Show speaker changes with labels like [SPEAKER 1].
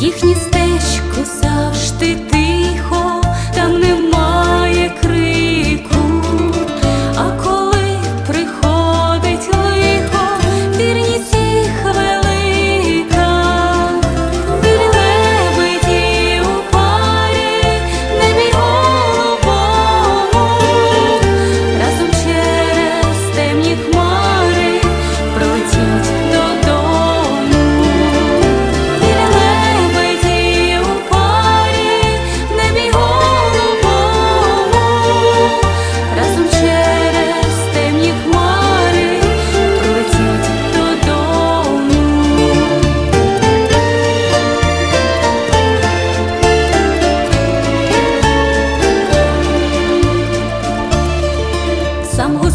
[SPEAKER 1] їхню стежку. Somewhere